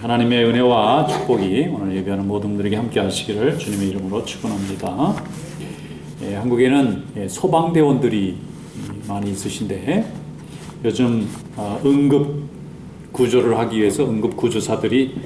하나님의 은혜와 축복이 오늘 예배하는 모든 분들에게 함께 하시기를 주님의 이름으로 축원합니다. 예, 한국에는 예, 소방대원들이 많이 있으신데 요즘 어, 응급 구조를 하기 위해서 응급 구조사들이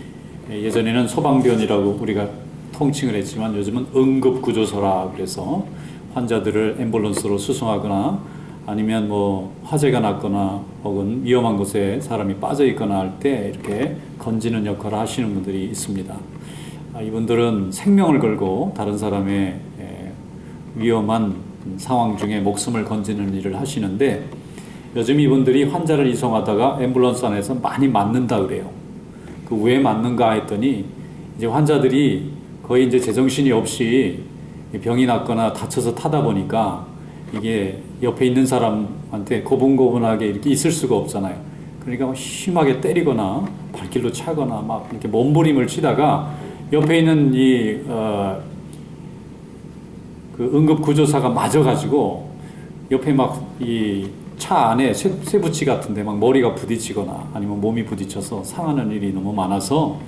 예, 예전에는 소방대원이라고 우리가 통칭을 했지만 요즘은 응급 구조사라 그래서 환자들을 앰뷸런스로 수송하거나 아니면 뭐 화재가 났거나 혹은 위험한 곳에 사람이 빠져 있거나 할 때 이렇게 건지는 역할을 하시는 분들이 있습니다. 아, 이분들은 생명을 걸고 다른 사람의 에, 위험한 상황 중에 목숨을 건지는 일을 하시는데 요즘 이분들이 환자를 이송하다가 앰뷸런스 안에서 많이 맞는다 그래요. 그 왜 맞는가 했더니 이제 환자들이 거의 이제 제정신이 없이 병이 났거나 다쳐서 타다 보니까 이게 옆에 있는 사람한테 고분고분하게 이렇게 있을 수가 없잖아요. 그러니까 막 심하게 때리거나 발길로 차거나 막 이렇게 몸부림을 치다가 옆에 있는 이, 어, 그 응급구조사가 맞아가지고 옆에 막 이 차 안에 쇠, 쇠붙이 같은데 막 머리가 부딪히거나 아니면 몸이 부딪혀서 상하는 일이 너무 많아서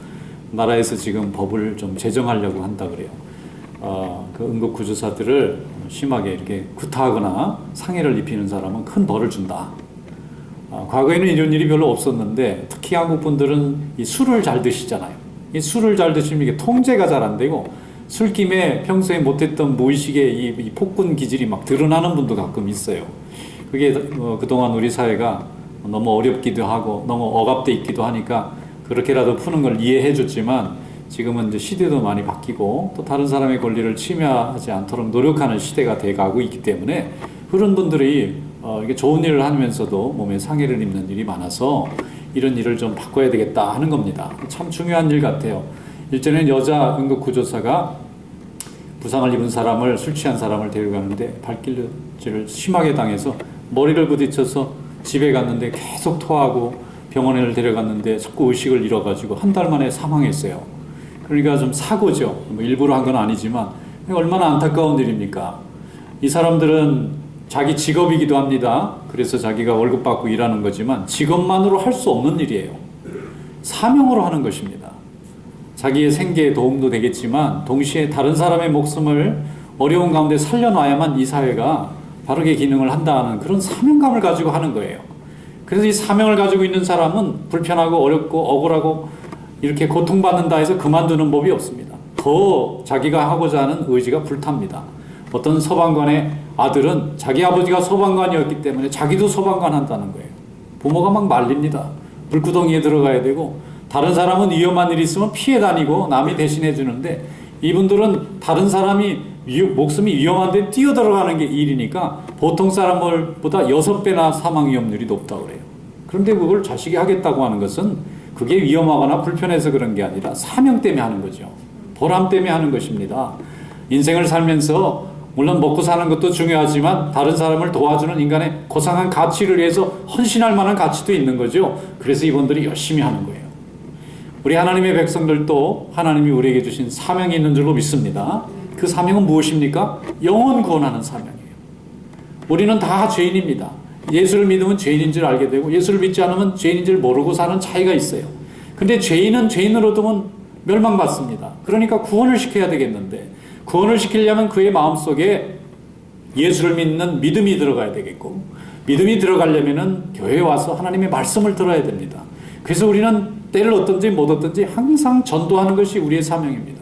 나라에서 지금 법을 좀 제정하려고 한다 그래요. 어, 그 응급구조사들을 심하게 이렇게 구타하거나 상해를 입히는 사람은 큰 벌을 준다. 어, 과거에는 이런 일이 별로 없었는데 특히 한국 분들은 이 술을 잘 드시잖아요. 이 술을 잘 드시면 이게 통제가 잘 안 되고 술김에 평소에 못했던 무의식의 이, 이 폭군 기질이 막 드러나는 분도 가끔 있어요. 그게 어, 그동안 우리 사회가 너무 어렵기도 하고 너무 억압돼 있기도 하니까 그렇게라도 푸는 걸 이해해 줬지만 지금은 이제 시대도 많이 바뀌고 또 다른 사람의 권리를 침해하지 않도록 노력하는 시대가 돼 가고 있기 때문에 그런 분들이 어, 이게 좋은 일을 하면서도 몸에 상해를 입는 일이 많아서 이런 일을 좀 바꿔야 되겠다 하는 겁니다. 참 중요한 일 같아요. 일전에 여자 응급구조사가 부상을 입은 사람을 술 취한 사람을 데려가는데 발길질을 심하게 당해서 머리를 부딪혀서 집에 갔는데 계속 토하고 병원에 데려갔는데 자꾸 의식을 잃어가지고 한 달 만에 사망했어요. 그러니까 좀 사고죠. 뭐 일부러 한 건 아니지만 얼마나 안타까운 일입니까? 이 사람들은 자기 직업이기도 합니다. 그래서 자기가 월급 받고 일하는 거지만 직업만으로 할 수 없는 일이에요. 사명으로 하는 것입니다. 자기의 생계에 도움도 되겠지만 동시에 다른 사람의 목숨을 어려운 가운데 살려놔야만 이 사회가 바르게 기능을 한다는 그런 사명감을 가지고 하는 거예요. 그래서 이 사명을 가지고 있는 사람은 불편하고 어렵고 억울하고 이렇게 고통받는다 해서 그만두는 법이 없습니다. 더 자기가 하고자 하는 의지가 불탑니다. 어떤 소방관의 아들은 자기 아버지가 소방관이었기 때문에 자기도 소방관 한다는 거예요. 부모가 막 말립니다. 불구덩이에 들어가야 되고 다른 사람은 위험한 일이 있으면 피해 다니고 남이 대신해 주는데 이분들은 다른 사람이 위, 목숨이 위험한데 뛰어 들어가는 게 일이니까 보통 사람들보다 여섯 배나 사망 위험률이 높다고 그래요. 그런데 그걸 자식이 하겠다고 하는 것은 그게 위험하거나 불편해서 그런 게 아니라 사명 때문에 하는 거죠. 보람 때문에 하는 것입니다. 인생을 살면서 물론 먹고 사는 것도 중요하지만 다른 사람을 도와주는 인간의 고상한 가치를 위해서 헌신할 만한 가치도 있는 거죠. 그래서 이분들이 열심히 하는 거예요. 우리 하나님의 백성들도 하나님이 우리에게 주신 사명이 있는 줄로 믿습니다. 그 사명은 무엇입니까? 영혼 구원하는 사명이에요. 우리는 다 죄인입니다. 예수를 믿으면 죄인인 줄 알게 되고 예수를 믿지 않으면 죄인인 줄 모르고 사는 차이가 있어요. 근데 죄인은 죄인으로 두면 멸망받습니다. 그러니까 구원을 시켜야 되겠는데 구원을 시키려면 그의 마음속에 예수를 믿는 믿음이 들어가야 되겠고 믿음이 들어가려면은 교회에 와서 하나님의 말씀을 들어야 됩니다. 그래서 우리는 때를 얻든지 못 얻든지 항상 전도하는 것이 우리의 사명입니다.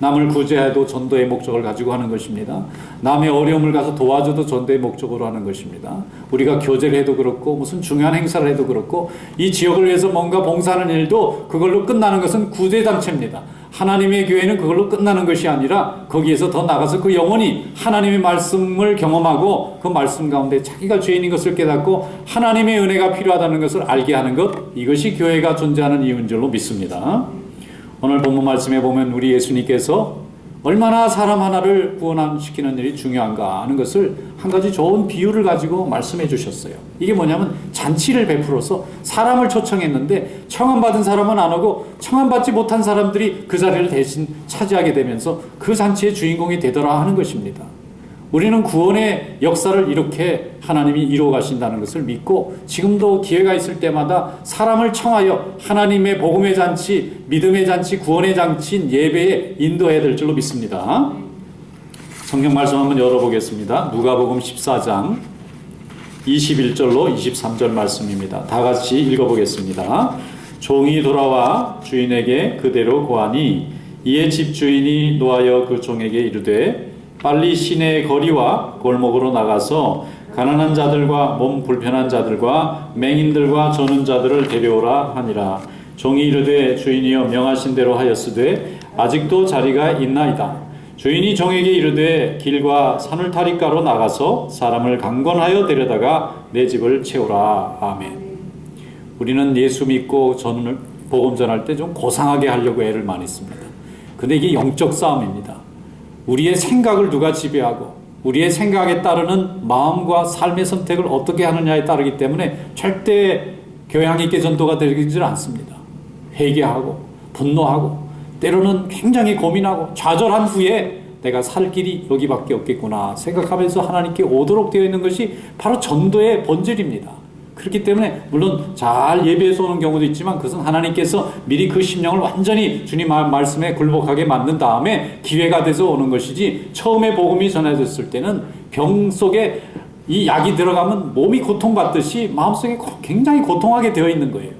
남을 구제해도 전도의 목적을 가지고 하는 것입니다. 남의 어려움을 가서 도와줘도 전도의 목적으로 하는 것입니다. 우리가 교제를 해도 그렇고 무슨 중요한 행사를 해도 그렇고 이 지역을 위해서 뭔가 봉사하는 일도 그걸로 끝나는 것은 구제단체입니다. 하나님의 교회는 그걸로 끝나는 것이 아니라 거기에서 더 나가서 그 영혼이 하나님의 말씀을 경험하고 그 말씀 가운데 자기가 죄인인 것을 깨닫고 하나님의 은혜가 필요하다는 것을 알게 하는 것 이것이 교회가 존재하는 이유인 줄로 믿습니다. 오늘 본문 말씀에 보면 우리 예수님께서 얼마나 사람 하나를 구원시키는 일이 중요한가 하는 것을 한 가지 좋은 비유를 가지고 말씀해 주셨어요. 이게 뭐냐면 잔치를 베풀어서 사람을 초청했는데 청함받은 사람은 안 오고 청함받지 못한 사람들이 그 자리를 대신 차지하게 되면서 그 잔치의 주인공이 되더라 하는 것입니다. 우리는 구원의 역사를 이렇게 하나님이 이루어 가신다는 것을 믿고 지금도 기회가 있을 때마다 사람을 청하여 하나님의 복음의 잔치, 믿음의 잔치, 구원의 잔치인 예배에 인도해야 될 줄로 믿습니다. 성경 말씀 한번 열어보겠습니다. 누가복음 14장 21절로 23절 말씀입니다. 다 같이 읽어보겠습니다. 종이 돌아와 주인에게 그대로 고하니 이에 집주인이 노하여 그 종에게 이르되 빨리 시내의 거리와 골목으로 나가서 가난한 자들과 몸 불편한 자들과 맹인들과 저는 자들을 데려오라 하니라. 종이 이르되 주인이여 명하신 대로 하였으되 아직도 자리가 있나이다. 주인이 종에게 이르되 길과 산울타리가로 나가서 사람을 강권하여 데려다가 내 집을 채우라. 아멘. 우리는 예수 믿고 전을 복음 전할 때 좀 고상하게 하려고 애를 많이 씁니다. 근데 이게 영적 싸움입니다. 우리의 생각을 누가 지배하고 우리의 생각에 따르는 마음과 삶의 선택을 어떻게 하느냐에 따르기 때문에 절대 교양 있게 전도가 되지 않습니다. 회개하고 분노하고 때로는 굉장히 고민하고 좌절한 후에 내가 살 길이 여기밖에 없겠구나 생각하면서 하나님께 오도록 되어 있는 것이 바로 전도의 본질입니다. 그렇기 때문에 물론 잘 예배에서 오는 경우도 있지만 그것은 하나님께서 미리 그 심령을 완전히 주님 말씀에 굴복하게 만든 다음에 기회가 돼서 오는 것이지 처음에 복음이 전해졌을 때는 병 속에 이 약이 들어가면 몸이 고통받듯이 마음속에 굉장히 고통하게 되어 있는 거예요.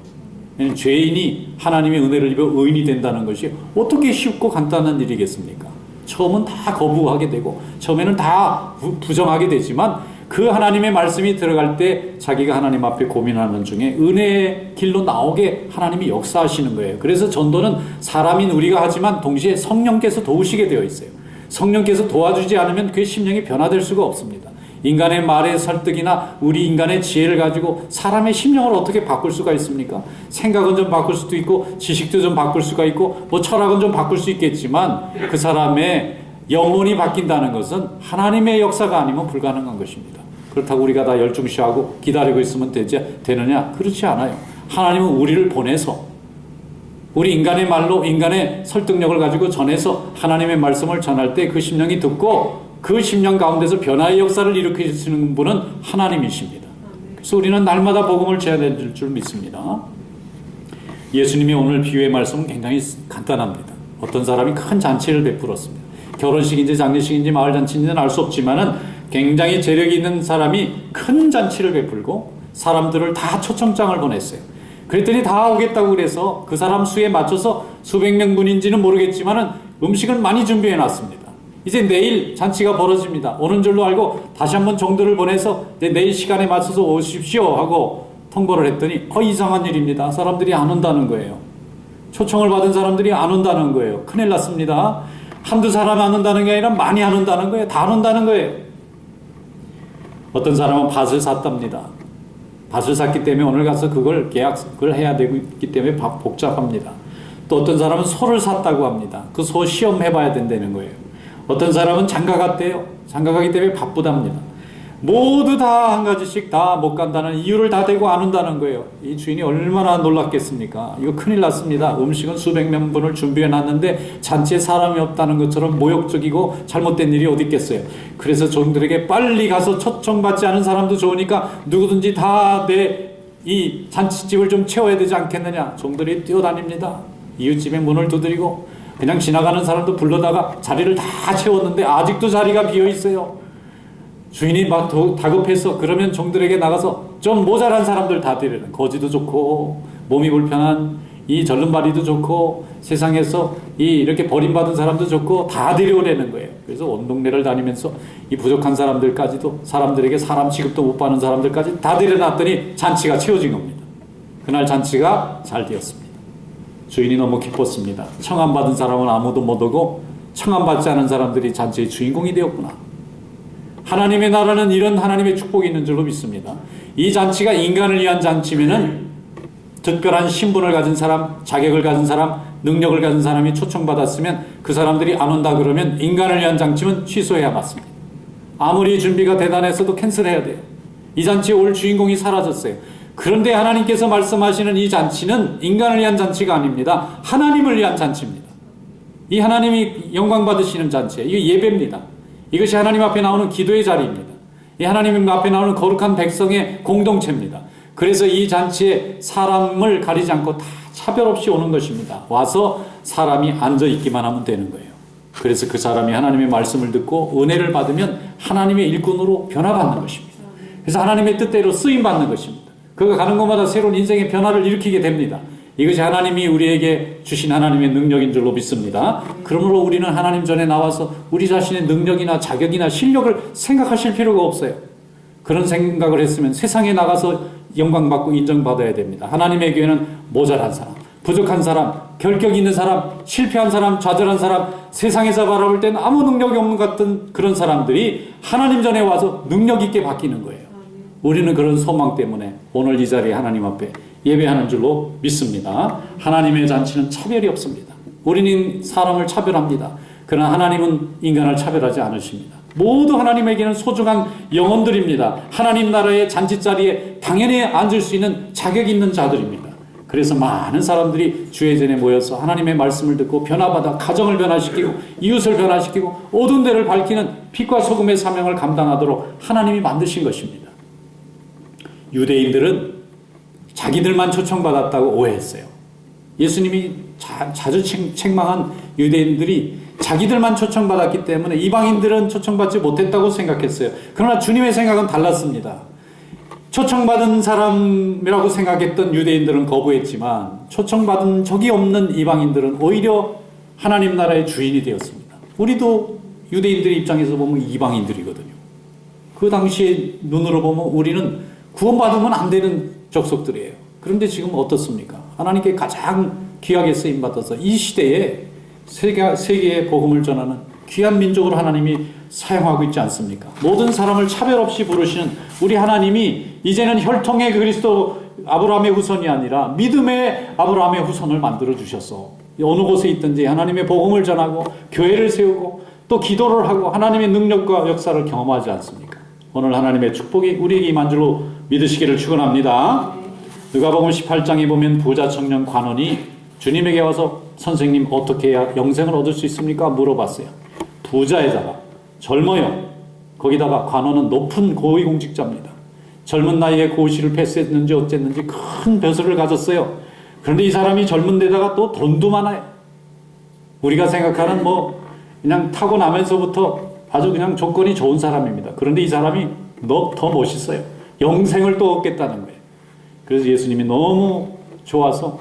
죄인이 하나님의 은혜를 입어 의인이 된다는 것이 어떻게 쉽고 간단한 일이겠습니까? 처음은 다 거부하게 되고 처음에는 다 부정하게 되지만 그 하나님의 말씀이 들어갈 때 자기가 하나님 앞에 고민하는 중에 은혜의 길로 나오게 하나님이 역사하시는 거예요. 그래서 전도는 사람인 우리가 하지만 동시에 성령께서 도우시게 되어 있어요. 성령께서 도와주지 않으면 그 심령이 변화될 수가 없습니다. 인간의 말의 설득이나 우리 인간의 지혜를 가지고 사람의 심령을 어떻게 바꿀 수가 있습니까? 생각은 좀 바꿀 수도 있고 지식도 좀 바꿀 수가 있고 뭐 철학은 좀 바꿀 수 있겠지만 그 사람의 영혼이 바뀐다는 것은 하나님의 역사가 아니면 불가능한 것입니다. 그렇다고 우리가 다 열중시하고 기다리고 있으면 되지 되느냐? 그렇지 않아요. 하나님은 우리를 보내서 우리 인간의 말로 인간의 설득력을 가지고 전해서 하나님의 말씀을 전할 때 그 심령이 듣고 그 심령 가운데서 변화의 역사를 일으키시는 분은 하나님이십니다. 그래서 우리는 날마다 복음을 전해야 줄 믿습니다. 예수님이 오늘 비유의 말씀은 굉장히 간단합니다. 어떤 사람이 큰 잔치를 베풀었습니다. 결혼식인지 장례식인지 마을 잔치인지는 알 수 없지만은 굉장히 재력이 있는 사람이 큰 잔치를 베풀고 사람들을 다 초청장을 보냈어요. 그랬더니 다 오겠다고 그래서 그 사람 수에 맞춰서 수백 명분인지는 모르겠지만은 음식을 많이 준비해 놨습니다. 이제 내일 잔치가 벌어집니다. 오는 줄로 알고 다시 한번 정도를 보내서 내일 시간에 맞춰서 오십시오 하고 통보를 했더니 어 이상한 일입니다. 사람들이 안 온다는 거예요. 초청을 받은 사람들이 안 온다는 거예요. 큰일 났습니다. 한두 사람 안 온다는 게 아니라 많이 안 온다는 거예요. 다안 온다는 거예요. 어떤 사람은 밭을 샀답니다. 밭을 샀기 때문에 오늘 가서 그걸 계약을 해야 되기 때문에 복잡합니다. 또 어떤 사람은 소를 샀다고 합니다. 그 소 시험해봐야 된다는 거예요. 어떤 사람은 장가 갔대요. 장가 가기 때문에 바쁘답니다. 모두 다 한 가지씩 다 못 간다는 이유를 다 대고 안 온다는 거예요. 이 주인이 얼마나 놀랐겠습니까? 이거 큰일 났습니다. 음식은 수백 명분을 준비해 놨는데 잔치에 사람이 없다는 것처럼 모욕적이고 잘못된 일이 어디 있겠어요. 그래서 종들에게 빨리 가서 초청받지 않은 사람도 좋으니까 누구든지 다 내 이 잔치집을 좀 채워야 되지 않겠느냐. 종들이 뛰어다닙니다. 이웃집에 문을 두드리고 그냥 지나가는 사람도 불러다가 자리를 다 채웠는데 아직도 자리가 비어 있어요. 주인이 막 다급해서 그러면 종들에게 나가서 좀 모자란 사람들 다 데리는 거지도 좋고 몸이 불편한 이 절름발이도 좋고 세상에서 이 이렇게 버림받은 사람도 좋고 다 데려오려는 거예요. 그래서 온 동네를 다니면서 이 부족한 사람들까지도 사람들에게 사람 취급도 못 받는 사람들까지 다 데려놨더니 잔치가 채워진 겁니다. 그날 잔치가 잘 되었습니다. 주인이 너무 기뻤습니다. 청함받은 사람은 아무도 못 오고 청함받지 않은 사람들이 잔치의 주인공이 되었구나. 하나님의 나라는 이런 하나님의 축복이 있는 줄로 믿습니다. 이 잔치가 인간을 위한 잔치면은 특별한 신분을 가진 사람, 자격을 가진 사람, 능력을 가진 사람이 초청받았으면 그 사람들이 안 온다 그러면 인간을 위한 잔치면 취소해야 맞습니다. 아무리 준비가 대단했어도 캔슬해야 돼요. 이 잔치에 올 주인공이 사라졌어요. 그런데 하나님께서 말씀하시는 이 잔치는 인간을 위한 잔치가 아닙니다. 하나님을 위한 잔치입니다. 이 하나님이 영광 받으시는 잔치예요. 이게 예배입니다. 이것이 하나님 앞에 나오는 기도의 자리입니다. 이 하나님 앞에 나오는 거룩한 백성의 공동체입니다. 그래서 이 잔치에 사람을 가리지 않고 다 차별 없이 오는 것입니다. 와서 사람이 앉아 있기만 하면 되는 거예요. 그래서 그 사람이 하나님의 말씀을 듣고 은혜를 받으면 하나님의 일꾼으로 변화받는 것입니다. 그래서 하나님의 뜻대로 쓰임 받는 것입니다. 그가 가는 곳마다 새로운 인생의 변화를 일으키게 됩니다. 이것이 하나님이 우리에게 주신 하나님의 능력인 줄로 믿습니다. 그러므로 우리는 하나님 전에 나와서 우리 자신의 능력이나 자격이나 실력을 생각하실 필요가 없어요. 그런 생각을 했으면 세상에 나가서 영광받고 인정받아야 됩니다. 하나님의 교회는 모자란 사람, 부족한 사람, 결격 있는 사람, 실패한 사람, 좌절한 사람, 세상에서 바라볼 때는 아무 능력이 없는 것 같은 그런 사람들이 하나님 전에 와서 능력 있게 바뀌는 거예요. 우리는 그런 소망 때문에 오늘 이 자리에 하나님 앞에 예배하는 줄로 믿습니다. 하나님의 잔치는 차별이 없습니다. 우리는 사람을 차별합니다. 그러나 하나님은 인간을 차별하지 않으십니다. 모두 하나님에게는 소중한 영혼들입니다. 하나님 나라의 잔치 자리에 당연히 앉을 수 있는 자격 있는 자들입니다. 그래서 많은 사람들이 주의 전에 모여서 하나님의 말씀을 듣고 변화받아 가정을 변화시키고 이웃을 변화시키고 어두운 데를 밝히는 빛과 소금의 사명을 감당하도록 하나님이 만드신 것입니다. 유대인들은 자기들만 초청받았다고 오해했어요. 예수님이 자, 책, 책망한 유대인들이 자기들만 초청받았기 때문에 이방인들은 초청받지 못했다고 생각했어요. 그러나 주님의 생각은 달랐습니다. 초청받은 사람이라고 생각했던 유대인들은 거부했지만 초청받은 적이 없는 이방인들은 오히려 하나님 나라의 주인이 되었습니다. 우리도 유대인들의 입장에서 보면 이방인들이거든요. 그 당시에 눈으로 보면 우리는 구원받으면 안 되는 족속들이에요. 그런데 지금 어떻습니까? 하나님께 가장 귀하게 쓰임 받아서 이 시대에 세계, 세계의 복음을 전하는 귀한 민족으로 하나님이 사용하고 있지 않습니까? 모든 사람을 차별 없이 부르시는 우리 하나님이 이제는 혈통의 그리스도 아브라함의 후손이 아니라 믿음의 아브라함의 후손을 만들어 주셔서 어느 곳에 있든지 하나님의 복음을 전하고 교회를 세우고 또 기도를 하고 하나님의 능력과 역사를 경험하지 않습니까? 오늘 하나님의 축복이 우리에게 임한 줄로 믿으시기를 축원합니다. 누가복음 18장에 보면 부자 청년 관원이 주님에게 와서 선생님 어떻게 해야 영생을 얻을 수 있습니까? 물어봤어요. 부자에다가 젊어요. 거기다가 관원은 높은 고위공직자입니다. 젊은 나이에 고시를 패스했는지 어쨌는지 큰 벼슬을 가졌어요. 그런데 이 사람이 젊은 데다가 또 돈도 많아요. 우리가 생각하는 뭐 그냥 타고나면서부터 아주 그냥 조건이 좋은 사람입니다. 그런데 이 사람이 너 더 멋있어요. 영생을 또 얻겠다는 거예요. 그래서 예수님이 너무 좋아서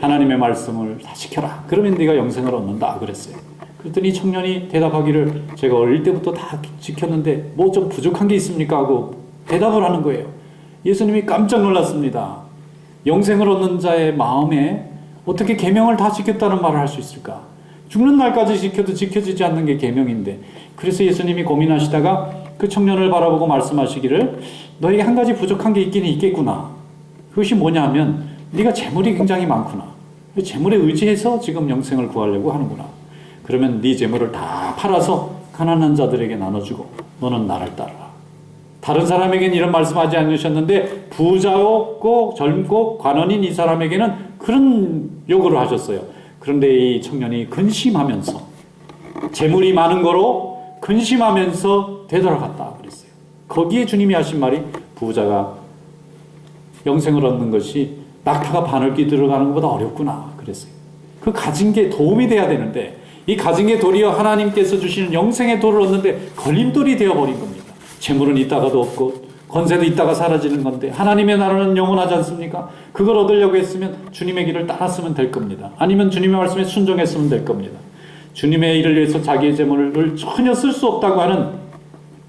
하나님의 말씀을 다 지켜라. 그러면 네가 영생을 얻는다. 그랬어요. 그랬더니 청년이 대답하기를 제가 어릴 때부터 다 지켰는데 뭐 좀 부족한 게 있습니까? 하고 대답을 하는 거예요. 예수님이 깜짝 놀랐습니다. 영생을 얻는 자의 마음에 어떻게 계명을 다 지켰다는 말을 할 수 있을까? 죽는 날까지 지켜도 지켜지지 않는 게 계명인데 그래서 예수님이 고민하시다가 그 청년을 바라보고 말씀하시기를 너에게 한 가지 부족한 게 있기는 있겠구나. 그것이 뭐냐면 네가 재물이 굉장히 많구나. 그 재물에 의지해서 지금 영생을 구하려고 하는구나. 그러면 네 재물을 다 팔아서 가난한 자들에게 나눠주고 너는 나를 따르라. 다른 사람에게는 이런 말씀하지 않으셨는데 부자였고 젊고 관원인 이 사람에게는 그런 요구를 하셨어요. 그런데 이 청년이 근심하면서 재물이 많은 거로 근심하면서 되돌아갔다 그랬어요. 거기에 주님이 하신 말이 부자가 영생을 얻는 것이 낙타가 바늘기 들어가는 것보다 어렵구나 그랬어요. 그 가진 게 도움이 돼야 되는데 이 가진 게 도리어 하나님께서 주시는 영생의 도를 얻는데 걸림돌이 되어버린 겁니다. 재물은 있다가도 없고 권세도 있다가 사라지는 건데 하나님의 나라는 영원하지 않습니까? 그걸 얻으려고 했으면 주님의 길을 따랐으면 될 겁니다. 아니면 주님의 말씀에 순종했으면 될 겁니다. 주님의 일을 위해서 자기의 재물을 전혀 쓸 수 없다고 하는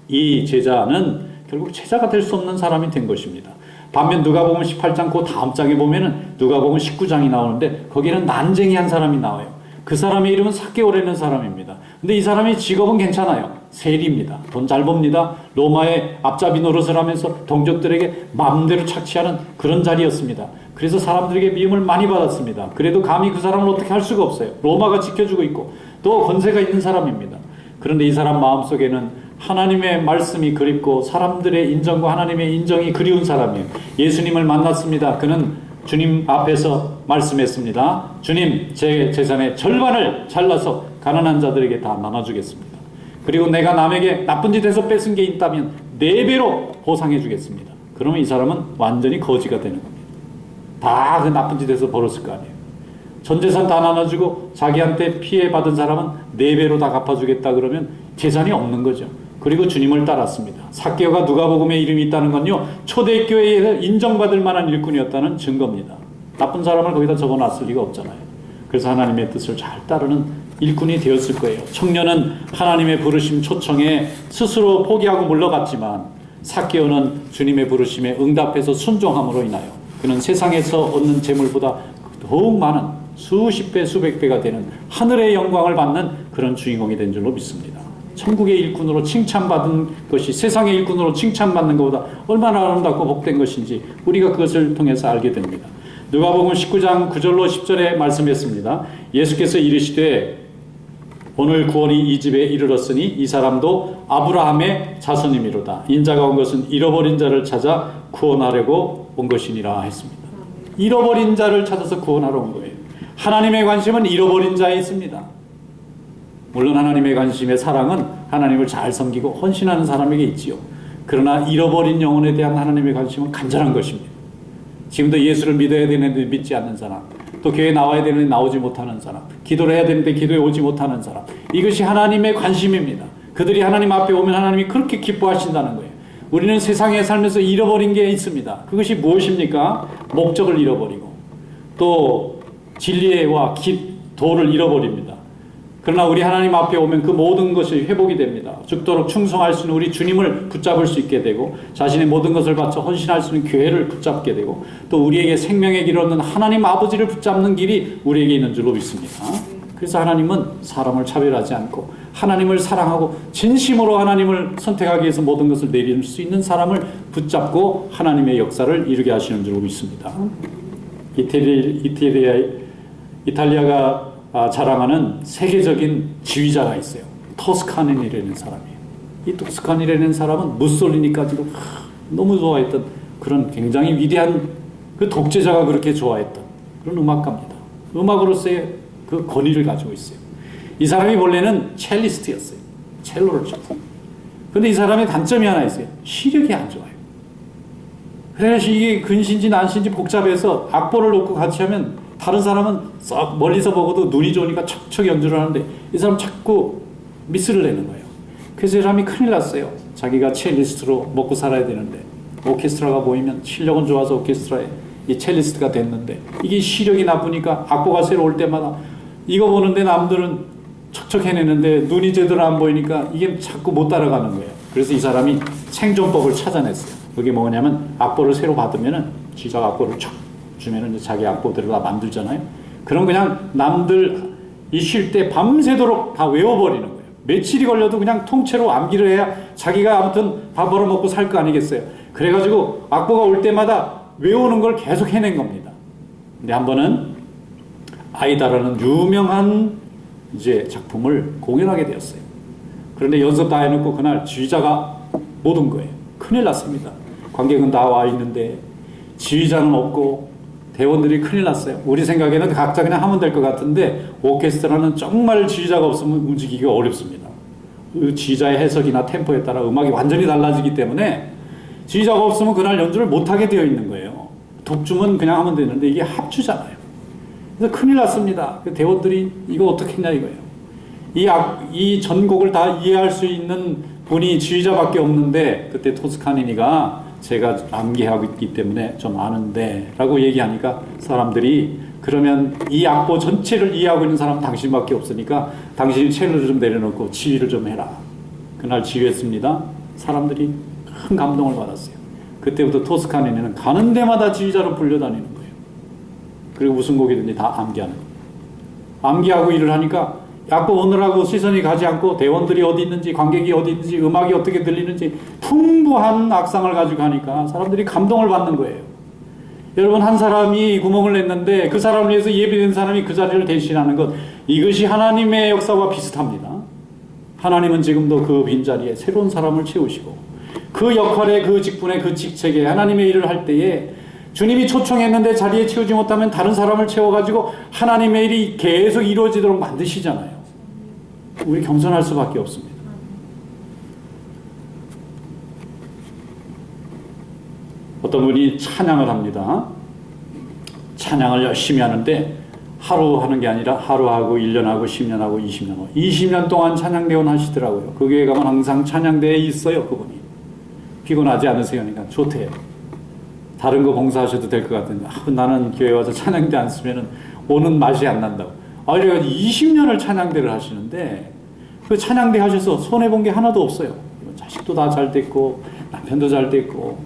이 제자는 결국 제자가 될 수 없는 사람이 된 것입니다. 반면 누가복음 18장 그 다음 장에 보면은 누가복음 19장이 나오는데 거기는 난쟁이 한 사람이 나와요. 그 사람의 이름은 사개오라는 사람입니다. 근데 이 사람이 직업은 괜찮아요. 세리입니다. 돈 잘 법니다. 로마의 앞잡이 노릇을 하면서 동족들에게 마음대로 착취하는 그런 자리였습니다. 그래서 사람들에게 미움을 많이 받았습니다. 그래도 감히 그 사람을 어떻게 할 수가 없어요. 로마가 지켜주고 있고 또 권세가 있는 사람입니다. 그런데 이 사람 마음속에는 하나님의 말씀이 그립고 사람들의 인정과 하나님의 인정이 그리운 사람이에요. 예수님을 만났습니다. 그는 주님 앞에서 말씀했습니다. 주님, 제 재산의 절반을 잘라서 가난한 자들에게 다 나눠주겠습니다. 그리고 내가 남에게 나쁜 짓 해서 뺏은 게 있다면 네 배로 보상해 주겠습니다. 그러면 이 사람은 완전히 거지가 되는 겁니다. 다 그 나쁜 짓 해서 벌었을 거 아니에요. 전 재산 다 나눠주고 자기한테 피해 받은 사람은 네 배로 다 갚아주겠다 그러면 재산이 없는 거죠. 그리고 주님을 따랐습니다. 사개오가 누가복음에 이름이 있다는 건요 초대교회에서 인정받을 만한 일꾼이었다는 증거입니다. 나쁜 사람을 거기다 적어놨을 리가 없잖아요. 그래서 하나님의 뜻을 잘 따르는 일꾼이 되었을 거예요. 청년은 하나님의 부르심 초청에 스스로 포기하고 물러갔지만 사개오는 주님의 부르심에 응답해서 순종함으로 인하여 그는 세상에서 얻는 재물보다 더욱 많은 수십 배 수백 배가 되는 하늘의 영광을 받는 그런 주인공이 된 줄로 믿습니다. 천국의 일꾼으로 칭찬받은 것이 세상의 일꾼으로 칭찬받는 것보다 얼마나 아름답고 복된 것인지 우리가 그것을 통해서 알게 됩니다. 누가복음 19장 9절로 10절에 말씀했습니다. 예수께서 이르시되 오늘 구원이 이 집에 이르렀으니 이 사람도 아브라함의 자손이미로다. 인자가 온 것은 잃어버린 자를 찾아 구원하려고 온 것이니라 했습니다. 잃어버린 자를 찾아서 구원하러 온 거예요. 하나님의 관심은 잃어버린 자에 있습니다. 물론 하나님의 관심의 사랑은 하나님을 잘 섬기고 헌신하는 사람에게 있지요. 그러나 잃어버린 영혼에 대한 하나님의 관심은 간절한 것입니다. 지금도 예수를 믿어야 되는데 믿지 않는 사람, 또 교회 나와야 되는데 나오지 못하는 사람, 기도를 해야 되는데 기도에 오지 못하는 사람, 이것이 하나님의 관심입니다. 그들이 하나님 앞에 오면 하나님이 그렇게 기뻐하신다는 거예요. 우리는 세상에 살면서 잃어버린 게 있습니다. 그것이 무엇입니까? 목적을 잃어버리고, 또 진리와 기, 도를 잃어버립니다. 그러나 우리 하나님 앞에 오면 그 모든 것이 회복이 됩니다. 죽도록 충성할 수 있는 우리 주님을 붙잡을 수 있게 되고 자신의 모든 것을 바쳐 헌신할 수 있는 교회를 붙잡게 되고 또 우리에게 생명의 길을 얻는 하나님 아버지를 붙잡는 길이 우리에게 있는 줄로 믿습니다. 그래서 하나님은 사람을 차별하지 않고 하나님을 사랑하고 진심으로 하나님을 선택하기 위해서 모든 것을 내릴 수 있는 사람을 붙잡고 하나님의 역사를 이루게 하시는 줄로 믿습니다. 이태리, 이태리아, 이탈리아가 아, 자랑하는 세계적인 지휘자가 있어요. 토스카닌이라는 사람이에요. 이 토스카닌이라는 사람은 무솔리니까지도 하, 너무 좋아했던 그런 굉장히 위대한 그 독재자가 그렇게 좋아했던 그런 음악가입니다. 음악으로서의 그 권위를 가지고 있어요. 이 사람이 원래는 첼리스트였어요. 첼로를 쳤어요. 근데 이 사람의 단점이 하나 있어요. 시력이 안 좋아요. 그래서 이게 근신지 난신지 복잡해서 악보를 놓고 같이 하면 다른 사람은 썩 멀리서 보고도 눈이 좋으니까 척척 연주를 하는데 이 사람 자꾸 미스를 내는 거예요. 그래서 이 사람이 큰일 났어요. 자기가 첼리스트로 먹고 살아야 되는데 오케스트라가 모이면 실력은 좋아서 오케스트라에 이 첼리스트가 됐는데 이게 시력이 나쁘니까 악보가 새로 올 때마다 이거 보는데 남들은 척척 해내는데 눈이 제대로 안 보이니까 이게 자꾸 못 따라가는 거예요. 그래서 이 사람이 생존법을 찾아냈어요. 그게 뭐냐면 악보를 새로 받으면은 지작 악보를 척 주면은 이제 자기 악보대로 다 만들잖아요. 그럼 그냥 남들 이쉴 때 밤새도록 다 외워버리는 거예요. 며칠이 걸려도 그냥 통째로 암기를 해야 자기가 아무튼 밥 벌어 먹고 살 거 아니겠어요. 그래가지고 악보가 올 때마다 외우는 걸 계속 해낸 겁니다. 근데 한 번은 아이다라는 유명한 이제 작품을 공연하게 되었어요. 그런데 연습 다 해놓고 그날 지휘자가 못 온 거예요. 큰일 났습니다. 관객은 다 와 있는데 지휘자는 없고 대원들이 큰일 났어요. 우리 생각에는 각자 그냥 하면 될 것 같은데 오케스트라는 정말 지휘자가 없으면 움직이기가 어렵습니다. 그 지휘자의 해석이나 템포에 따라 음악이 완전히 달라지기 때문에 지휘자가 없으면 그날 연주를 못하게 되어 있는 거예요. 독주면 그냥 하면 되는데 이게 합주잖아요. 그래서 큰일 났습니다. 그 대원들이 이거 어떻게 했냐 이거예요. 이, 악, 이 전곡을 다 이해할 수 있는 분이 지휘자밖에 없는데 그때 토스카니니가 제가 암기하고 있기 때문에 좀 아는데 라고 얘기하니까 사람들이 그러면 이 악보 전체를 이해하고 있는 사람은 당신밖에 없으니까 당신이 첼로를 좀 내려놓고 지휘를 좀 해라. 그날 지휘했습니다. 사람들이 큰 감동을 받았어요. 그때부터 토스카니는 가는 데마다 지휘자로 불려다니는 거예요. 그리고 무슨 곡이든지 다 암기하는 거예요. 암기하고 일을 하니까 악보 오느라고 시선이 가지 않고 대원들이 어디 있는지 관객이 어디 있는지 음악이 어떻게 들리는지 풍부한 악상을 가지고 하니까 사람들이 감동을 받는 거예요. 여러분 한 사람이 구멍을 냈는데 그 사람을 위해서 예비된 사람이 그 자리를 대신하는 것 이것이 하나님의 역사와 비슷합니다. 하나님은 지금도 그 빈자리에 새로운 사람을 채우시고 그 역할에 그 직분에 그 직책에 하나님의 일을 할 때에 주님이 초청했는데 자리에 채우지 못하면 다른 사람을 채워가지고 하나님의 일이 계속 이루어지도록 만드시잖아요. 우리 겸손할 수밖에 없습니다. 어떤 분이 찬양을 합니다. 찬양을 열심히 하는데 하루 하는 게 아니라 하루 하고 1년 하고 10년 하고 20년 하고 20년 동안 찬양대원 하시더라고요. 그 교회 가면 항상 찬양대에 있어요, 그분이. 피곤하지 않으세요? 그러니까 좋대요. 다른 거 봉사하셔도 될 것 같은데 아, 나는 교회 와서 찬양대 안 쓰면은 오는 맛이 안 난다고. 아, 그래가지고 20년을 찬양대를 하시는데 그 찬양대 하셔서 손해본 게 하나도 없어요. 자식도 다 잘 됐고 남편도 잘 됐고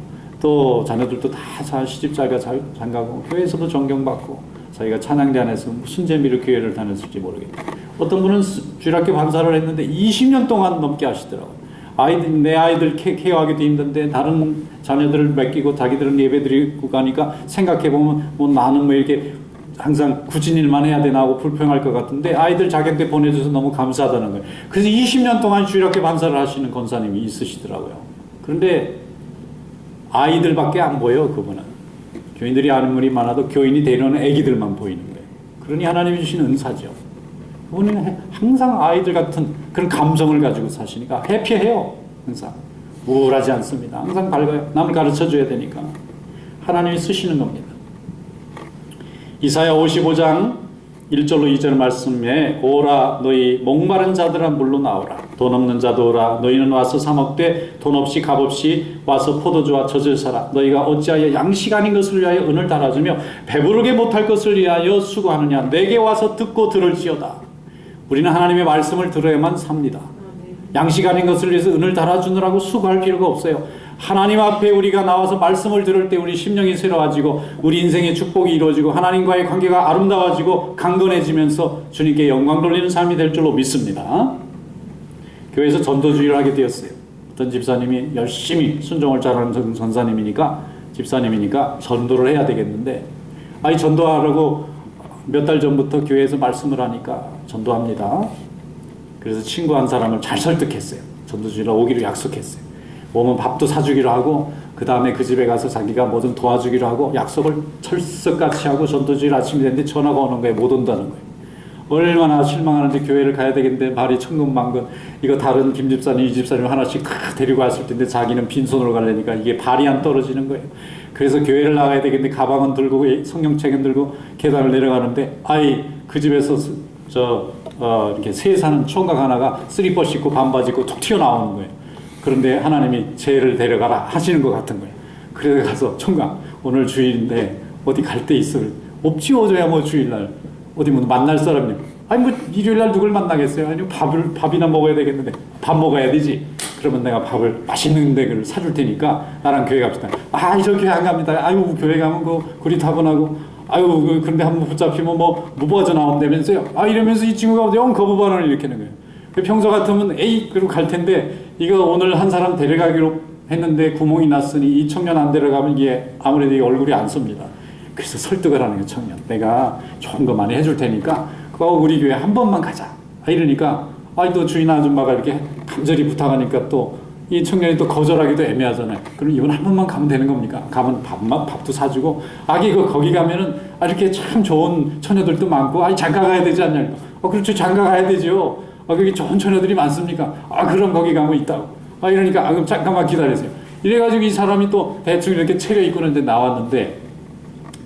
또 자녀들도 다잘 시집 잘가 잘 장가고 교회에서도 존경받고 자기가 찬양대 안에서 무슨 재미로 교회를 다녔을지 모르겠다. 어떤 분은 스- 주일학교 반사를 했는데 20년 동안 넘게 하시더라고요. 아이들 내 아이들 케, 케어하기도 힘든데 다른 자녀들을 맡기고 자기들은 예배드리고 가니까 생각해 보면 뭐 나는 뭐 이렇게 항상 굳은 일만 해야 되나 하고 불평할 것 같은데 아이들 자격 때 보내줘서 너무 감사하다는 거예요. 그래서 20년 동안 주일학교 반사를 하시는 권사님이 있으시더라고요. 그런데 아이들밖에 안 보여요, 그분은. 교인들이 아는 분이 많아도 교인이 데려오는 아기들만 보이는 거예요. 그러니 하나님이 주신 은사죠. 그분은 항상 아이들 같은 그런 감성을 가지고 사시니까 해피해요. 항상. 우울하지 않습니다. 항상 밝아요. 남을 가르쳐 줘야 되니까. 하나님이 쓰시는 겁니다. 이사야 55장 1절로 2절 말씀에 오라 너희 목마른 자들아 물로 나오라. 돈 없는 자도 오라. 너희는 와서 사 먹되 돈 없이 값 없이 와서 포도주와 젖을 사라. 너희가 어찌하여 양식 아닌 것을 위하여 은을 달아주며 배부르게 못할 것을 위하여 수고하느냐? 내게 와서 듣고 들을지어다. 우리는 하나님의 말씀을 들어야만 삽니다. 양식 아닌 것을 위해서 은을 달아주느라고 수고할 필요가 없어요. 하나님 앞에 우리가 나와서 말씀을 들을 때 우리 심령이 새로워지고 우리 인생의 축복이 이루어지고 하나님과의 관계가 아름다워지고 강건해지면서 주님께 영광 돌리는 삶이 될 줄로 믿습니다. 교회에서 전도주의를 하게 되었어요. 어떤 집사님이 열심히 순종을 잘하는 전- 전사님이니까 집사님이니까 전도를 해야 되겠는데 아이 전도하라고 몇 달 전부터 교회에서 말씀을 하니까 전도합니다. 그래서 친구 한 사람을 잘 설득했어요. 전도주의로 오기로 약속했어요. 오면 밥도 사주기로 하고 그 다음에 그 집에 가서 자기가 뭐든 도와주기로 하고 약속을 철석같이 하고 전도주일 아침이 됐는데 전화가 오는 거예요. 못 온다는 거예요. 얼마나 실망하는데 교회를 가야 되겠는데 말이 천근만근 이거 다른 김 집사님 이 집사님 하나씩 다 데리고 왔을 텐데 자기는 빈손으로 가려니까 이게 발이 안 떨어지는 거예요. 그래서 교회를 나가야 되겠는데 가방은 들고 성경책은 들고 계단을 내려가는데 아이 그 집에서 스- 저 어, 이렇게 새 사는 총각 하나가 슬리퍼 신고 반바지 입고 툭 튀어나오는 거예요. 그런데 하나님이 쟤를 데려가라 하시는 것 같은 거예요. 그래서 가서 총각 오늘 주일인데 어디 갈 데 있어? 없지요 저야 뭐 주일날 어디 뭐 만날 사람이 아니 뭐 일요일날 누굴 만나겠어요? 아니 밥을 밥이나 먹어야 되겠는데 밥 먹어야 되지. 그러면 내가 밥을 맛있는 데를 사줄 테니까 나랑 교회 갑시다. 아 이렇게 안 갑니다. 아유 교회 가면 그 구리타분하고 아유 그- 그런데 한번 붙잡히면 뭐 무보아져 나온다면서요. 아 이러면서 이 친구가 영 거부반응을 일으키는 거예요. 그 평소 같으면 에이 그러고 갈 텐데 이거 오늘 한 사람 데려가기로 했는데 구멍이 났으니 이 청년 안 데려가면 이게 아무래도 이 얼굴이 안 섭니다. 그래서 설득을 하는 거예요 청년. 내가 좋은 거 많이 해줄 테니까 그거 우리 교회 한 번만 가자. 아, 이러니까 아니 또 주인 아줌마가 이렇게 간절히 부탁하니까 또 이 청년이 또 거절하기도 애매하잖아요. 그럼 이번 한 번만 가면 되는 겁니까? 가면 밥만 밥도 사주고 아기 그 거기 가면은 아 이렇게 참 좋은 처녀들도 많고 아니 장가 가야 되지 않냐? 어 그렇죠 장가 가야 되죠. 아 거기 좋은 처녀들이 많습니까? 아 그럼 거기 가면 있다고. 아 이러니까 아 그럼 잠깐만 기다리세요. 이래가지고 이 사람이 또 대충 이렇게 차려 입고 이제 나왔는데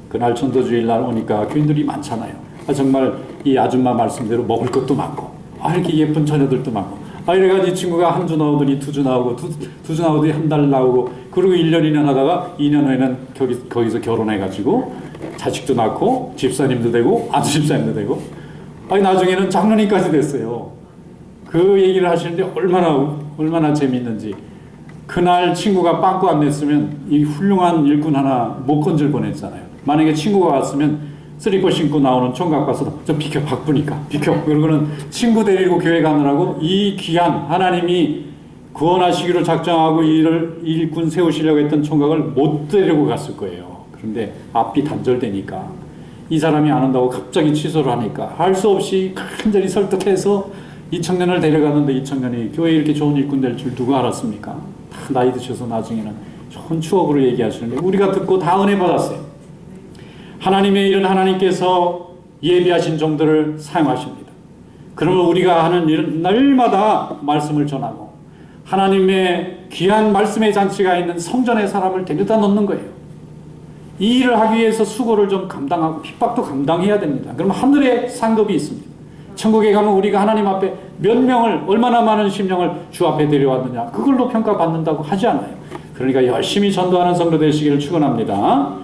그날 전도주일 날 오니까 교인들이 많잖아요. 아, 정말 이 아줌마 말씀대로 먹을 것도 많고, 아, 이렇게 예쁜 처녀들도 많고, 아, 이래가지고 이 친구가 한 주 나오더니 두 주 나오고, 두, 두 주 나오더니 한 달 나오고, 그리고 1년, 2년 하다가 2년 후에는 거기, 거기서 결혼해가지고, 자식도 낳고, 집사님도 되고, 아주 집사님도 되고, 아니, 나중에는 장로님까지 됐어요. 그 얘기를 하시는데 얼마나, 얼마나 재밌는지. 그날 친구가 빵꾸 안 냈으면 이 훌륭한 일꾼 하나 못 건질 뻔했잖아요. 만약에 친구가 왔으면 쓰리퍼 신고 나오는 총각 봐서 좀 비켜 바쁘니까 비켜 그러고는 친구 데리고 교회 가느라고 이 귀한 하나님이 구원하시기로 작정하고 이를 일꾼 세우시려고 했던 총각을 못 데리고 갔을 거예요. 그런데 앞이 단절되니까 이 사람이 안 온다고 갑자기 취소를 하니까 할 수 없이 간절히 설득해서 이 청년을 데려갔는데 이 청년이 교회에 이렇게 좋은 일꾼 될 줄 누가 알았습니까? 다 나이 드셔서 나중에는 좋은 추억으로 얘기하시는데 우리가 듣고 다 은혜 받았어요. 하나님의 일은 하나님께서 예비하신 종들을 사용하십니다. 그러면 우리가 하는 일은 날마다 말씀을 전하고 하나님의 귀한 말씀의 잔치가 있는 성전의 사람을 데려다 놓는 거예요. 이 일을 하기 위해서 수고를 좀 감당하고 핍박도 감당해야 됩니다. 그러면 하늘의 상급이 있습니다. 천국에 가면 우리가 하나님 앞에 몇 명을 얼마나 많은 심령을 주 앞에 데려왔느냐 그걸로 평가받는다고 하지 않아요. 그러니까 열심히 전도하는 성도 되시기를 축원합니다.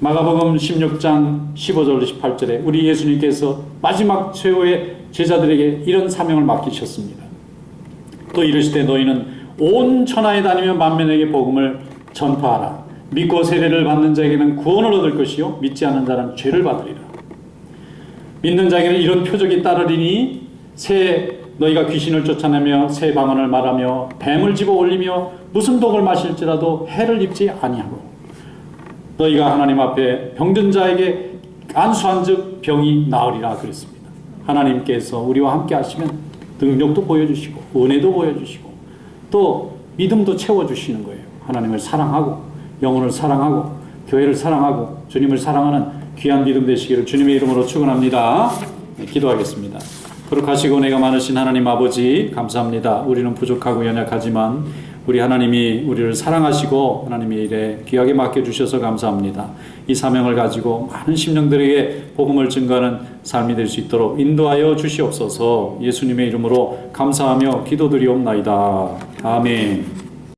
마가복음 16장 15절 18절에 우리 예수님께서 마지막 최후의 제자들에게 이런 사명을 맡기셨습니다. 또 이르시되 너희는 온 천하에 다니며 만민에게 복음을 전파하라. 믿고 세례를 받는 자에게는 구원을 얻을 것이요 믿지 않는 자는 죄를 받으리라. 믿는 자에게는 이런 표적이 따르리니 새 너희가 귀신을 쫓아내며 새 방언을 말하며 뱀을 집어 올리며 무슨 독을 마실지라도 해를 입지 아니하고 너희가 하나님 앞에 병든 자에게 안수한즉 병이 나으리라 그랬습니다. 하나님께서 우리와 함께 하시면 능력도 보여주시고 은혜도 보여주시고 또 믿음도 채워주시는 거예요. 하나님을 사랑하고 영혼을 사랑하고 교회를 사랑하고 주님을 사랑하는 귀한 믿음 되시기를 주님의 이름으로 축원합니다. 네, 기도하겠습니다. 거룩하시고 내가 많으신 하나님 아버지 감사합니다. 우리는 부족하고 연약하지만 우리 하나님이 우리를 사랑하시고 하나님의 일에 귀하게 맡겨 주셔서 감사합니다. 이 사명을 가지고 많은 심령들에게 복음을 증거하는 삶이 될 수 있도록 인도하여 주시옵소서. 예수님의 이름으로 감사하며 기도드리옵나이다. 아멘.